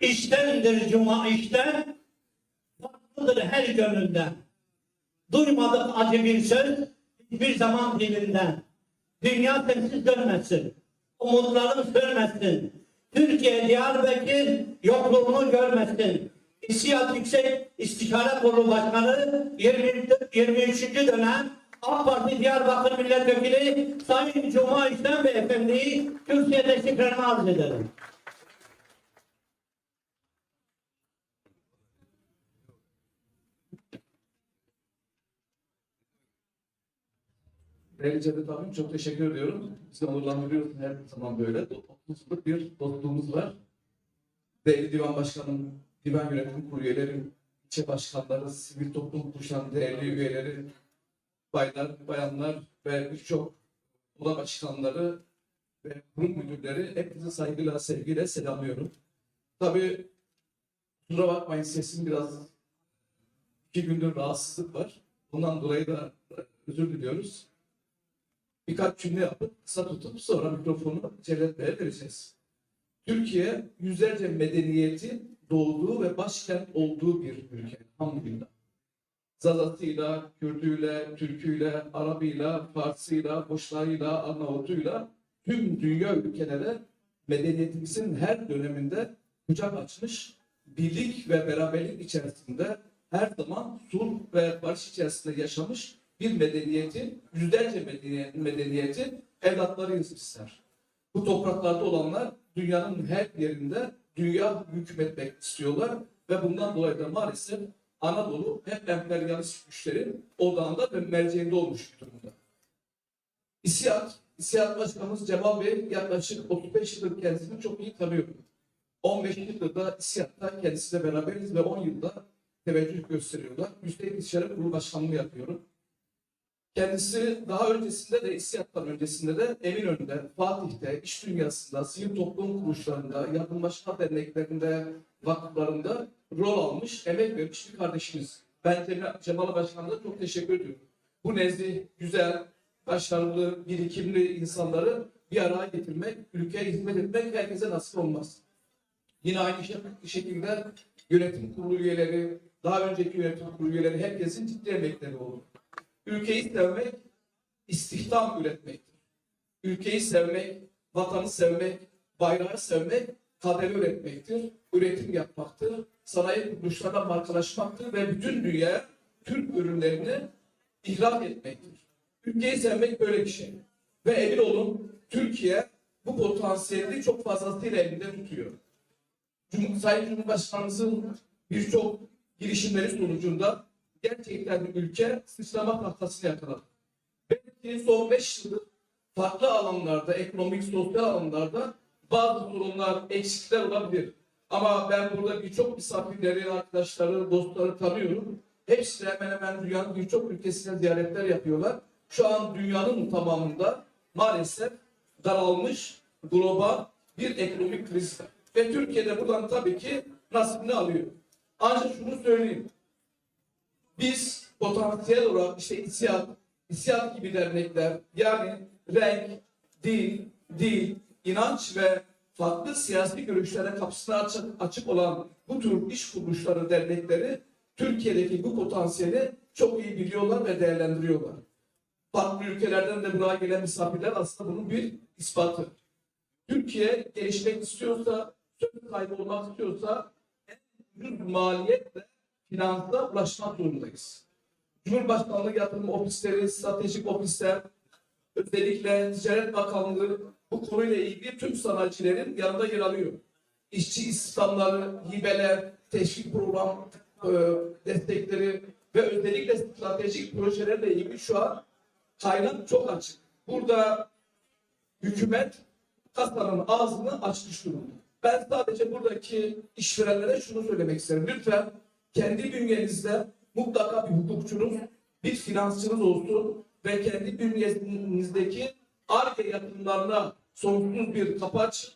İştendir cuma işten, farklıdır her gönülden. Duymadık acı bir söz, hiçbir zaman dilinden. Dünya sensiz dönmesin, umutlarım sönmesin. Türkiye Diyarbakır yokluğunu görmesin. İstihad Yüksek İstişare Kurulu Başkanı 24 23. dönem AK Parti Diyarbakır Milletvekili Sayın Cuma İşten Beyefendi'yi Türkiye teşekkürlerimi arz ederim. Değerli Cevdet abim çok teşekkür ediyorum. Bizi onurlandırıyorsun her zaman böyle. 30 yıllık bir dostluğumuz var. Değerli Divan Başkanım, Divan Yönetim Kurulu üyeleri, ilçe başkanları, sivil toplum kuruluşlarının değerli üyeleri, baylar, bayanlar ve birçok oda başkanları ve kurum müdürleri hepinizi saygıyla, sevgiyle selamlıyorum. Tabii kusura bakmayın sesim biraz iki gündür rahatsızlık var. Bundan dolayı da özür diliyoruz birkaç cümle yapıp kısa tutup sonra mikrofonu Cevdet Bey'e vereceğiz. Türkiye yüzlerce medeniyetin doğduğu ve başkent olduğu bir ülke. Hamdülillah. Zazatıyla, Kürdüyle, Türküyle, Arabıyla, Farsıyla, Boşnağıyla, Arnavutuyla tüm dünya ülkelere medeniyetimizin her döneminde kucak açmış, birlik ve beraberlik içerisinde her zaman sulh ve barış içerisinde yaşamış bir medeniyetin, yüzlerce medeniyet, medeniyetin evlatlarıyız bizler. Bu topraklarda olanlar dünyanın her yerinde dünya hükmetmek istiyorlar ve bundan dolayı da maalesef Anadolu hep emperyalist güçlerin odağında ve merceğinde olmuş bir durumda. İSİAD, İSİAD Başkanımız Cemal Bey yaklaşık 35 yıldır kendisini çok iyi tanıyor. 15 yıldır da İSİAD'da kendisiyle beraberiz ve 10 yılda teveccüh gösteriyorlar. Üstelik İstişare Kurulu Başkanlığı yapıyorum. Kendisi daha öncesinde de İSİAD'dan öncesinde de Eminönü'nde, Fatih'te, iş dünyasında, sivil toplum kuruluşlarında, yardımlaşma derneklerinde, vakıflarında rol almış, emek vermiş bir kardeşimiz. Ben Cem- Cemal Başkan'da çok teşekkür ediyorum. Bu nezih, güzel, başarılı, birikimli insanları bir araya getirmek, ülkeye hizmet etmek herkese nasip olmaz. Yine aynı şek- şekilde yönetim kurulu üyeleri, daha önceki yönetim kurulu üyeleri herkesin ciddi emekleri oldu. Ülkeyi sevmek, istihdam üretmektir. Ülkeyi sevmek, vatanı sevmek, bayrağı sevmek, kaderi üretmektir. Üretim yapmaktır. Sanayi kuruluşlarına markalaşmaktır ve bütün dünya Türk ürünlerini ihraç etmektir. Ülkeyi sevmek böyle bir şey. Ve emin olun Türkiye bu potansiyeli çok fazlasıyla elinde tutuyor. Sayın Cumhurbaşkanımızın birçok girişimleri sonucunda gerçekten ülke sıçrama tahtasını yakaladı. Belki son 5 yıldır farklı alanlarda, ekonomik, sosyal alanlarda bazı sorunlar, eksikler olabilir. Ama ben burada birçok misafirleri, arkadaşları, dostları tanıyorum. Hepsi hemen hemen dünyanın birçok ülkesine ziyaretler yapıyorlar. Şu an dünyanın tamamında maalesef daralmış global bir ekonomik kriz var. Ve Türkiye'de buradan tabii ki nasibini alıyor. Ancak şunu söyleyeyim. Biz potansiyel olarak işte İSİAD, İSİAD gibi dernekler yani renk, dil, dil, inanç ve farklı siyasi görüşlere kapısını açık, açık olan bu tür iş kuruluşları, dernekleri Türkiye'deki bu potansiyeli çok iyi biliyorlar ve değerlendiriyorlar. Farklı ülkelerden de buraya gelen misafirler aslında bunun bir ispatı. Türkiye gelişmek istiyorsa, söz sahibi olmak istiyorsa en ucuz maliyetle finansa ulaşmak zorundayız. Cumhurbaşkanlığı yatırım ofisleri, stratejik ofisler, özellikle Ticaret Bakanlığı bu konuyla ilgili tüm sanayicilerin yanında yer alıyor. İşçi istihdamları, hibeler, teşvik program e, destekleri ve özellikle stratejik projelerle ilgili şu an kaynak çok açık. Burada hükümet kasanın ağzını açmış durumda. Ben sadece buradaki işverenlere şunu söylemek isterim. Lütfen kendi bünyenizde mutlaka bir hukukçunuz, bir finansçınız olsun ve kendi bünyenizdeki ARGE yatırımlarına sonsuz bir kapaç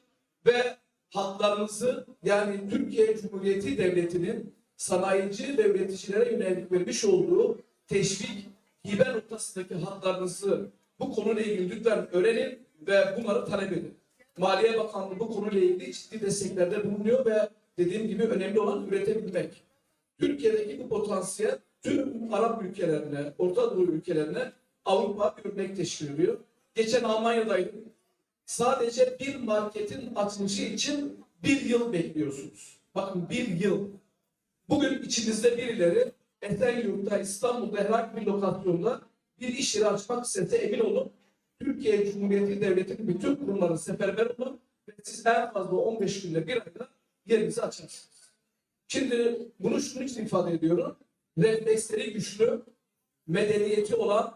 ve haklarınızı yani Türkiye Cumhuriyeti Devleti'nin sanayici ve üreticilere yönelik vermiş olduğu teşvik, hibe noktasındaki haklarınızı bu konuyla ilgili lütfen öğrenin ve bunları talep edin. Maliye Bakanlığı bu konuyla ilgili ciddi desteklerde bulunuyor ve dediğim gibi önemli olan üretebilmek. Türkiye'deki bu potansiyel tüm Arap ülkelerine, Orta Doğu ülkelerine Avrupa örnek teşkil ediyor. Geçen Almanya'daydım. Sadece bir marketin açılışı için bir yıl bekliyorsunuz. Bakın bir yıl. Bugün içinizde birileri Esenyurt'ta, İstanbul'da herhangi bir lokasyonda bir iş yeri açmak istese emin olun Türkiye Cumhuriyeti Devleti'nin bütün kurumları seferber olun ve siz en fazla 15 günde bir ayda yerinizi açarsınız. Şimdi bunu şunun için ifade ediyorum. Refleksleri güçlü, medeniyeti olan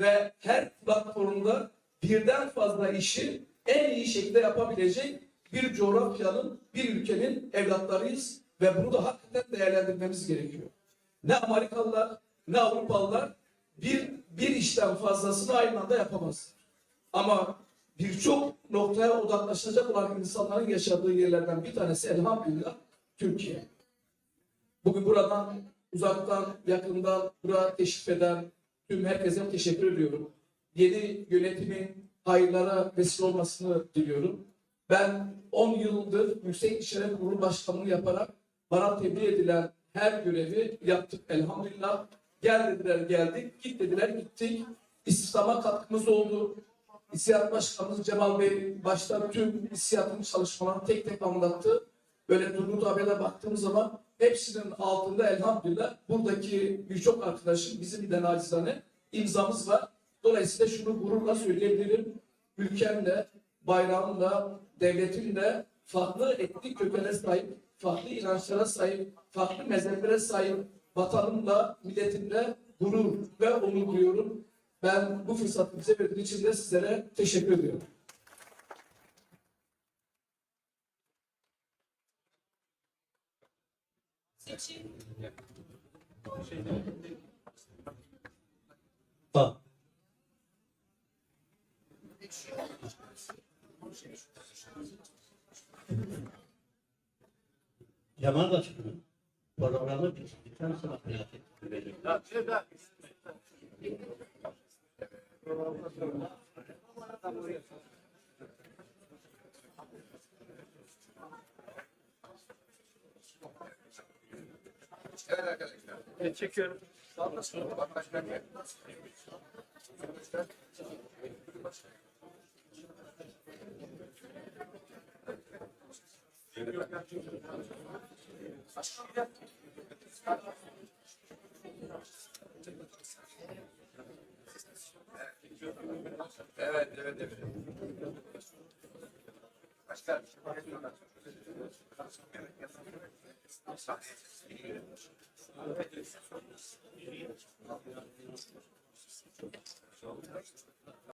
ve her platformda birden fazla işi en iyi şekilde yapabilecek bir coğrafyanın, bir ülkenin evlatlarıyız ve bunu da hakikaten değerlendirmemiz gerekiyor. Ne Amerikalılar ne Avrupalılar bir, bir işten fazlasını aynı anda yapamazlar. Ama birçok noktaya odaklaşacak olan insanların yaşadığı yerlerden bir tanesi elhamdülillah Türkiye. Bugün buradan uzaktan, yakından buraya teşrif eden tüm herkese teşekkür ediyorum. Yeni yönetimin hayırlara vesile olmasını diliyorum. Ben 10 yıldır Yüksek İşletme Kurulu Başkanlığı yaparak bana tebliğ edilen her görevi yaptık elhamdülillah. Gel dediler geldik, git dediler gittik. İstihdama katkımız oldu. İSİAD Başkanımız Cemal Bey başta tüm İSİAD'ın çalışmalarını tek tek anlattı. Böyle Turgut abiye de baktığımız zaman hepsinin altında elhamdülillah buradaki birçok arkadaşım bizim de nacizane imzamız var. Dolayısıyla şunu gururla söyleyebilirim. Ülkemle, bayrağımla, devletimle farklı etnik kökene sahip, farklı inançlara sahip, farklı mezheplere sahip vatanımla, milletimle gurur ve onur duyuyorum. Ben bu fırsatı bize verdiğiniz için de sizlere teşekkür ediyorum. Bak. Cemal Başkanım, programı bittikten sonra merak ettim. Çekiyorum. Evet, evet, evet. Başka Gracias.